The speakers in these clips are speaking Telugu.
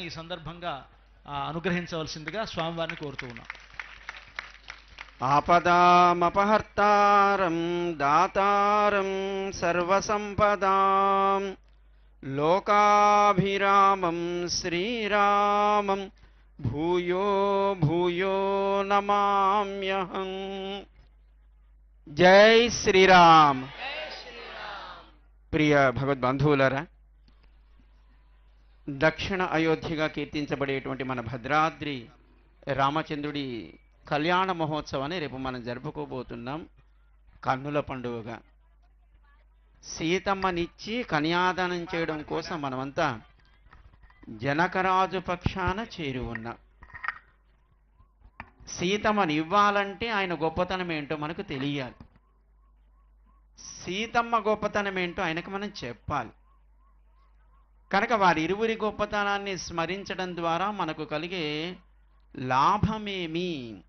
భాగ్యాన్ని ఈ సందర్భంగా అనుగ్రహించవలసిందిగా స్వామివారిని కోరుతూ ఉన్నాం. ఆపదామపహర్తారం దాతారం సర్వసంపదాం లోకాభిరామం శ్రీరామం భూయో భూయో నమామ్యహం. జై శ్రీరామ్. ప్రియ భగవద్బంధువులరా దక్షిణ అయోధ్యగా కీర్తించబడేటువంటి మన భద్రాద్రి రామచంద్రుడి కళ్యాణ మహోత్సవాన్ని రేపు మనం జరుపుకోబోతున్నాం కన్నుల పండుగగా. సీతమ్మనిచ్చి కన్యాదానం చేయడం కోసం మనమంతా జనకరాజు పక్షాన చేరి ఉన్నాం. సీతమ్మని ఇవ్వాలంటే ఆయన గొప్పతనం ఏంటో మనకు తెలియాలి. సీతమ్మ గొప్పతనం ఏంటో ఆయనకు మనం చెప్పాలి. కనుక వారి ఇరువురి గొప్పతనాన్ని స్మరించడం ద్వారా మనకు కలిగే లాభమేమి?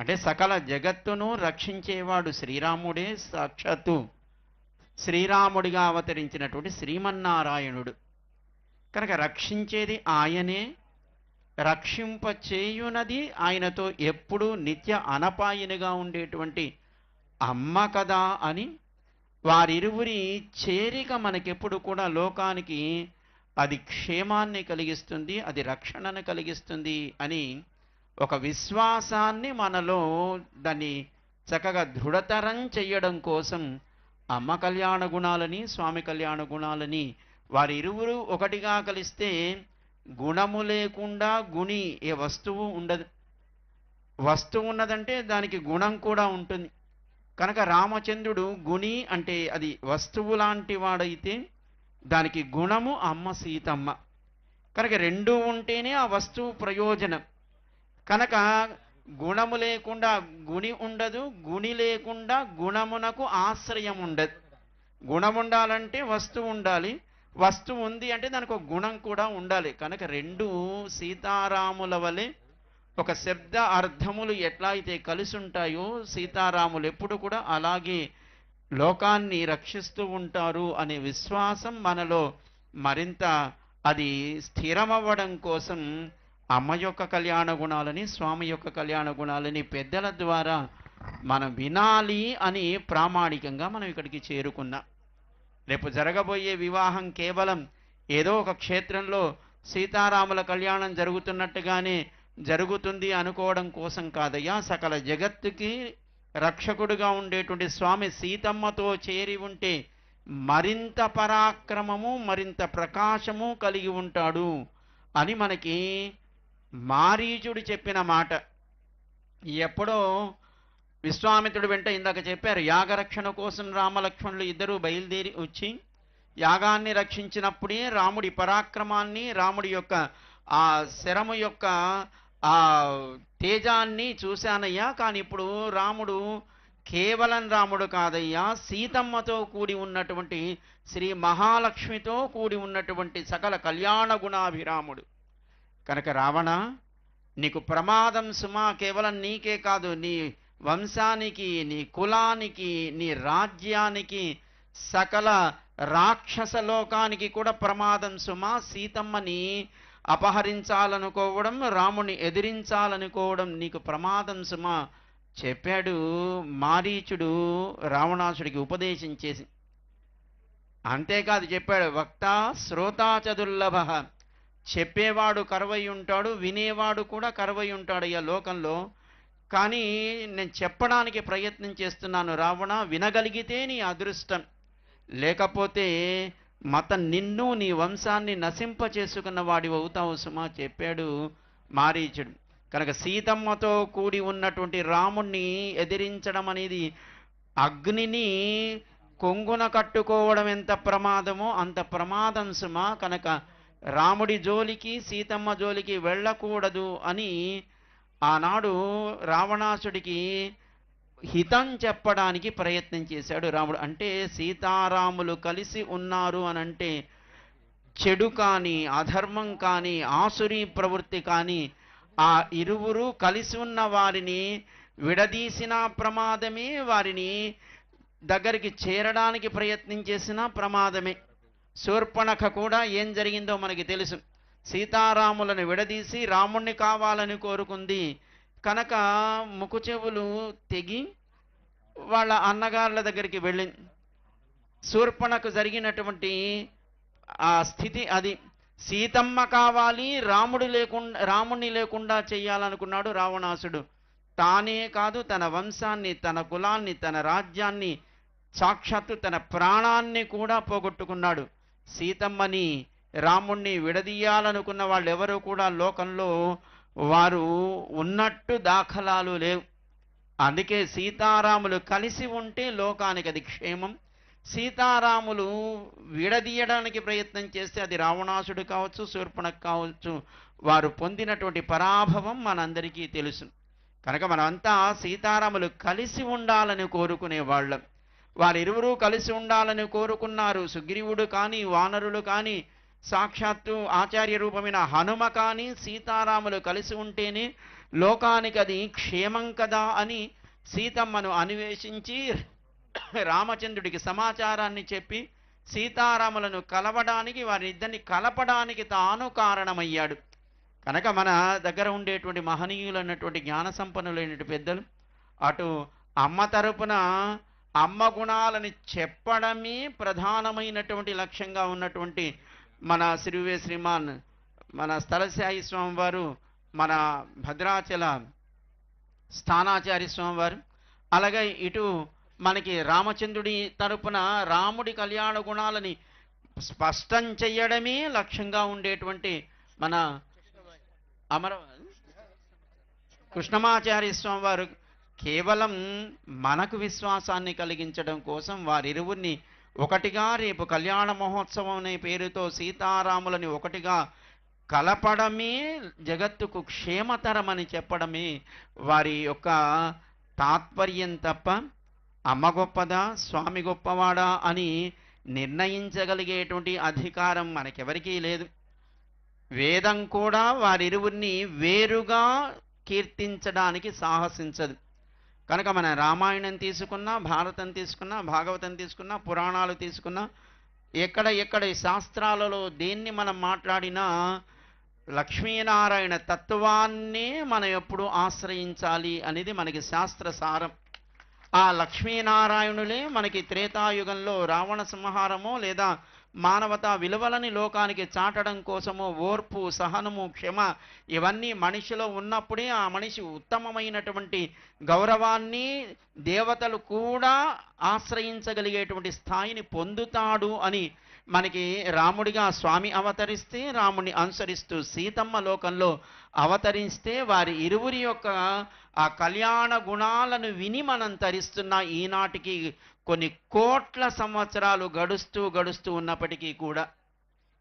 అంటే సకల జగత్తును రక్షించేవాడు శ్రీరాముడే సాక్షాత్తు. శ్రీరాముడిగా అవతరించినటువంటి శ్రీమన్నారాయణుడు. కనుక రక్షించేది ఆయనే. రక్షింప చేయునది ఆయనతో ఎప్పుడూ నిత్య అనపాయినిగా ఉండేటువంటి అమ్మ కదా అని వారిరువురి చేరిక మనకెప్పుడు కూడా లోకానికి అది క్షేమాన్ని కలిగిస్తుంది అది రక్షణను కలిగిస్తుంది అని ఒక విశ్వాసాన్ని మనలో దాన్ని చక్కగా దృఢతరం చెయ్యడం కోసం అమ్మ కళ్యాణ గుణాలని స్వామి కళ్యాణ గుణాలని వారి ఇరువురు ఒకటిగా కలిస్తే గుణము లేకుండా గుణి ఏ వస్తువు ఉండదు. వస్తువు ఉన్నదంటే దానికి గుణం కూడా ఉంటుంది. కనుక రామచంద్రుడు గుణి అంటే అది వస్తువు లాంటి వాడైతే దానికి గుణము అమ్మ సీతమ్మ. కనుక రెండు ఉంటేనే ఆ వస్తువు ప్రయోజనం. కనుక గుణము లేకుండా గుణి ఉండదు గుణి లేకుండా గుణమునకు ఆశ్రయం ఉండదు. గుణం ఉండాలంటే వస్తువు ఉండాలి. వస్తువు ఉంది అంటే దానికి ఒక గుణం కూడా ఉండాలి. కనుక రెండు సీతారాముల వలె ఒక శబ్ద అర్థములు ఎట్లా అయితే కలిసి ఉంటాయో సీతారాములు ఎప్పుడు కూడా అలాగే లోకాన్ని రక్షిస్తూ ఉంటారు అనే విశ్వాసం మనలో మరింత అది స్థిరమవ్వడం కోసం అమ్మ యొక్క కళ్యాణ గుణాలని స్వామి యొక్క కళ్యాణ గుణాలని పెద్దల ద్వారా మనం వినాలి అని ప్రామాణికంగా మనం ఇక్కడికి చేరుకున్నాం. రేపు జరగబోయే వివాహం కేవలం ఏదో ఒక క్షేత్రంలో సీతారాముల కళ్యాణం జరుగుతున్నట్టుగానే జరుగుతుంది అనుకోవడం కోసం కాదయ్యా. సకల జగత్తుకి రక్షకుడుగా ఉండేటువంటి స్వామి సీతమ్మతో చేరి ఉంటే మరింత పరాక్రమము మరింత ప్రకాశము కలిగి ఉంటాడు అని మనకి మారీచుడు చెప్పిన మాట. ఎప్పుడో విశ్వామిత్రుడు వెంట ఇందాక చెప్పారు యాగరక్షణ కోసం రామలక్ష్మణులు ఇద్దరూ బయలుదేరి వచ్చి యాగాన్ని రక్షించినప్పుడే రాముడి పరాక్రమాన్ని రాముడి యొక్క ఆ శరము యొక్క ఆ తేజాన్ని చూశానయ్యా కానీ ఇప్పుడు రాముడు కేవలం రాముడు కాదయ్యా సీతమ్మతో కూడి ఉన్నటువంటి శ్రీ మహాలక్ష్మితో కూడి ఉన్నటువంటి సకల కళ్యాణ గుణాభిరాముడు. కనుక రావణ నీకు ప్రమాదం సుమా కేవలం నీకే కాదు నీ వంశానికి నీ కులానికి నీ రాజ్యానికి సకల రాక్షస లోకానికి కూడా ప్రమాదం సుమా సీతమ్మని అపహరించాలనుకోవడం రాముని ఎదిరించాలనుకోవడం నీకు ప్రమాదం సుమా. చెప్పాడు మారీచుడు రావణాసుడికి ఉపదేశం చేసి. అంతేకాదు చెప్పాడు వక్త శ్రోతాచదుర్లభ. చెప్పేవాడు కరువై ఉంటాడు వినేవాడు కూడా కరువై ఉంటాడు ఈ లోకంలో. కానీ నేను చెప్పడానికి ప్రయత్నం చేస్తున్నాను రావణ వినగలిగితే నీ అదృష్టం. లేకపోతే మత నిన్ను నీ వంశాన్ని నశింప చేసుకున్న వాడి అవుతావు సుమా చెప్పాడు మారీచుడు. కనుక సీతమ్మతో కూడి ఉన్నటువంటి రాముణ్ణి ఎదిరించడం అనేది అగ్నిని కొంగున కట్టుకోవడం ఎంత ప్రమాదమో అంత ప్రమాదం సుమా. కనుక రాముడి జోలికి సీతమ్మ జోలికి వెళ్ళకూడదు అని ఆనాడు రావణాసుడికి హితం చెప్పడానికి ప్రయత్నం చేశాడు రాముడు. అంటే సీతారాములు కలిసి ఉన్నారు అని అంటే చెడు కానీ అధర్మం కానీ ఆసురీ ప్రవృత్తి కానీ ఆ ఇరువురు కలిసి ఉన్న వారిని విడదీసిన ప్రమాదమే వారిని దగ్గరికి చేరడానికి ప్రయత్నం చేసిన ప్రమాదమే. శూర్పణఖ కూడా ఏం జరిగిందో మనకి తెలుసు. సీతారాములను విడదీసి రాముణ్ణి కావాలని కోరుకుంది కనుక ముక్కు చెవులు తెగి వాళ్ళ అన్నగారుల దగ్గరికి వెళ్ళింది శూర్పణకు జరిగినటువంటి ఆ స్థితి అది. సీతమ్మ కావాలి రాముడు లేకుండా రాముణ్ణి లేకుండా చేయాలనుకున్నాడు రావణాసుడు. తానే కాదు తన వంశాన్ని తన కులాన్ని తన రాజ్యాన్ని సాక్షాత్తు తన ప్రాణాన్ని కూడా పోగొట్టుకున్నాడు. సీతమ్మని రాముణ్ణి విడదీయాలనుకున్న వాళ్ళు ఎవరు కూడా లోకంలో వారు ఉన్నట్టు దాఖలాలు లేవు. అందుకే సీతారాములు కలిసి ఉంటే లోకానికి అది క్షేమం. సీతారాములు విడదీయడానికి ప్రయత్నం చేస్తే అది రావణాసుడు కావచ్చు శూర్పణకు కావచ్చు వారు పొందినటువంటి పరాభవం మనందరికీ తెలుసు. కనుక మనమంతా సీతారాములు కలిసి ఉండాలని కోరుకునే వాళ్ళం. వారిరువురూ కలిసి ఉండాలని కోరుకున్నారు. సుగ్రీవుడు కానీ వానరులు కానీ సాక్షాత్తు ఆచార్య రూపమైన హనుమ కానీ సీతారాములు కలిసి ఉంటేనే లోకానికి అది క్షేమం కదా అని సీతమ్మను అన్వేషించి రామచంద్రుడికి సమాచారాన్ని చెప్పి సీతారాములను కలవడానికి వారిద్దరిని కలపడానికి తాను కారణమయ్యాడు. కనుక మన దగ్గర ఉండేటువంటి మహనీయులు అన్నటువంటి జ్ఞాన సంపన్నులైనటువంటి పెద్దలు అటు అమ్మ తరపున అమ్మ గుణాలని చెప్పడమే ప్రధానమైనటువంటి లక్ష్యంగా ఉన్నటువంటి మన శ్రీవే శ్రీమాన్ మన స్థలశాయి స్వామివారు మన భద్రాచల స్థానాచార్య స్వామి వారు అలాగే ఇటు మనకి రామచంద్రుడి తరపున రాముడి కళ్యాణ గుణాలని స్పష్టం చెయ్యడమే లక్ష్యంగా ఉండేటువంటి మన అమర కృష్ణమాచార్య స్వామి వారు కేవలం మనకు విశ్వాసాన్ని కలిగించడం కోసం వారిరువురిని ఒకటిగా రేపు కళ్యాణ మహోత్సవం అనే పేరుతో సీతారాములని ఒకటిగా కలపడమే జగత్తుకు క్షేమతరమని చెప్పడమే వారి యొక్క తాత్పర్యం తప్ప అమ్మ గొప్పదా స్వామి గొప్పవాడా అని నిర్ణయించగలిగేటువంటి అధికారం మనకెవరికీ లేదు. వేదం కూడా వారిరువురిని వేరుగా కీర్తించడానికి సాహసించదు. కనుక మన రామాయణం తీసుకున్నా భారతం తీసుకున్నా భాగవతం తీసుకున్నా పురాణాలు తీసుకున్నా ఎక్కడ ఎక్కడ శాస్త్రాలలో దేన్ని మనం మాట్లాడినా లక్ష్మీనారాయణ తత్వాన్నే మనం ఎప్పుడు ఆశ్రయించాలి అనేది మనకి శాస్త్ర సారం. ఆ లక్ష్మీనారాయణులే మనకి త్రేతాయుగంలో రావణ సంహారమో లేదా మానవతా విలువలని లోకానికి చాటడం కోసము ఓర్పు సహనము క్షమ ఇవన్నీ మనిషిలో ఉన్నప్పుడే ఆ మనిషి ఉత్తమమైనటువంటి గౌరవాన్ని దేవతలు కూడా ఆశ్రయించగలిగేటువంటి స్థాయిని పొందుతాడు అని మనకి రాముడిగా స్వామి అవతరిస్తే రాముని అనుసరిస్తూ సీతమ్మ లోకంలో అవతరిస్తే వారి ఇరువురి యొక్క ఆ కళ్యాణ గుణాలను విని మనం తరిస్తున్న ఈనాటికి కొన్ని కోట్ల సంవత్సరాలు గడుస్తూ గడుస్తూ ఉన్నప్పటికీ కూడా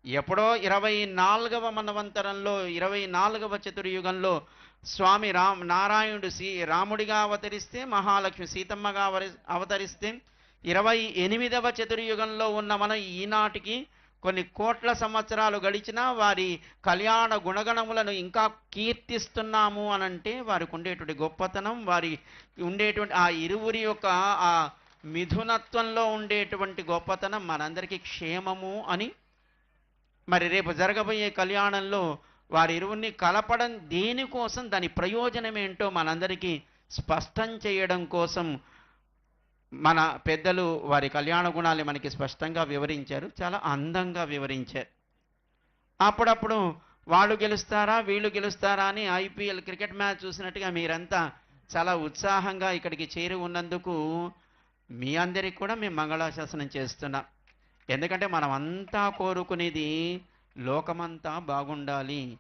ఎప్పుడో ఇరవై నాలుగవ మనవంతరంలో ఇరవై నాలుగవ చతుర్యుగంలో స్వామి రామ్ నారాయణుడు సీ రాముడిగా అవతరిస్తే మహాలక్ష్మి సీతమ్మగా అవరి- అవతరిస్తే ఇరవై ఎనిమిదవ చతుర్యుగంలో ఉన్న మనం ఈనాటికి కొన్ని కోట్ల సంవత్సరాలు గడిచినా వారి కళ్యాణ గుణగణములను ఇంకా కీర్తిస్తున్నాము అనంటే వారికి ఉండేటువంటి గొప్పతనం వారి ఉండేటువంటి ఆ ఇరువురి యొక్క ఆ మిథునత్వంలో ఉండేటువంటి గొప్పతనం మనందరికీ క్షేమము అని మరి రేపు జరగబోయే కళ్యాణంలో వారి ఇరువుని కలపడం దేనికోసం దాని ప్రయోజనం ఏంటో మనందరికీ స్పష్టం చేయడం కోసం మన పెద్దలు వారి కళ్యాణ గుణాలు మనకి స్పష్టంగా వివరించారు చాలా అందంగా వివరించారు. అప్పుడప్పుడు వాళ్ళు గెలుస్తారా వీళ్ళు గెలుస్తారా అని ఐపీఎల్ క్రికెట్ మ్యాచ్ చూసినట్టుగా మీరంతా చాలా ఉత్సాహంగా ఇక్కడికి చేరి ఉన్నందుకు మీ అందరికి కూడా మేము మంగళాశాసనం చేస్తున్నాం. ఎందుకంటే మనం అంతా కోరుకునేది లోకమంతా బాగుండాలి.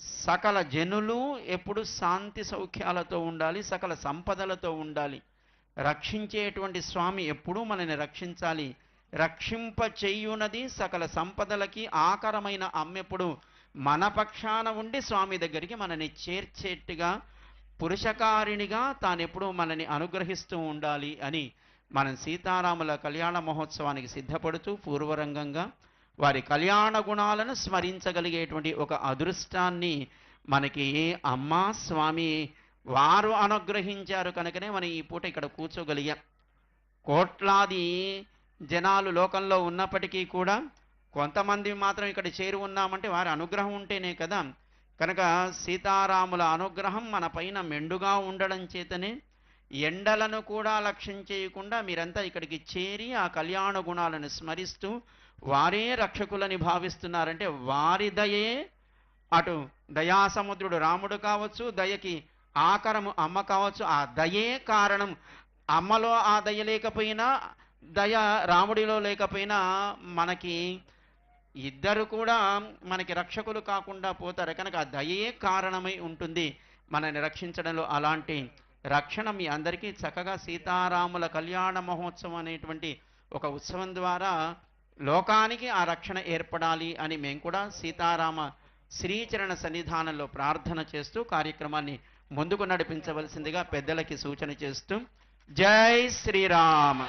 సకల జనులు ఎప్పుడు శాంతి సౌఖ్యాలతో ఉండాలి సకల సంపదలతో ఉండాలి. రక్షించేటువంటి స్వామి ఎప్పుడూ మనని రక్షించాలి. రక్షింప చెయ్యున్నది సకల సంపదలకి ఆకరమైన అమ్మెప్పుడు మన పక్షాన ఉండి స్వామి దగ్గరికి మనని చేర్చేట్టుగా పురుషకారిణిగా తానెప్పుడూ మనని అనుగ్రహిస్తూ ఉండాలి అని మనం సీతారాముల కళ్యాణ మహోత్సవానికి సిద్ధపడుతూ పూర్వరంగంగా వారి కళ్యాణ గుణాలను స్మరించగలిగేటువంటి ఒక అదృష్టాన్ని మనకి అమ్మ స్వామి వారు అనుగ్రహించారు కనుకనే మనం ఈ పూట ఇక్కడ కూర్చోగలిగాం. కోట్లాది జనాలు లోకంలో ఉన్నప్పటికీ కూడా కొంతమంది మాత్రం ఇక్కడ చేరి ఉన్నామంటే వారి అనుగ్రహం ఉంటేనే కదా. కనుక సీతారాముల అనుగ్రహం మన పైన మెండుగా ఉండడం చేతనే ఎండలను కూడా లక్ష్యం చేయకుండా మీరంతా ఇక్కడికి చేరి ఆ కళ్యాణ గుణాలను స్మరిస్తూ వారే రక్షకులని భావిస్తున్నారంటే వారి దయే అటు దయాసముద్రుడు రాముడు కావచ్చు దయకి ఆకరము అమ్మ కావచ్చు ఆ దయే కారణం. అమ్మలో ఆ దయ లేకపోయినా దయ రాముడిలో లేకపోయినా మనకి ఇద్దరు కూడా మనకి రక్షకులు కాకుండా పోతారు. కనుక ఆ దయే కారణమై ఉంటుంది మనని రక్షించడంలో అలాంటి రక్షణ మీ అందరికీ చక్కగా సీతారాముల కళ్యాణ మహోత్సవం అనేటువంటి ఒక ఉత్సవం ద్వారా లోకానికి ఆ రక్షణ ఏర్పడాలి అని మేము కూడా సీతారామ శ్రీచరణ సన్నిధానంలో ప్రార్థన చేస్తూ కార్యక్రమాన్ని ముందుకు నడిపించవలసిందిగా పెద్దలకి సూచన చేస్తూ జై శ్రీరామ్.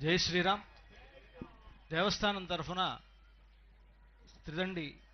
జై శ్రీరామ్. దేవస్థానం తరఫున త్రిదండి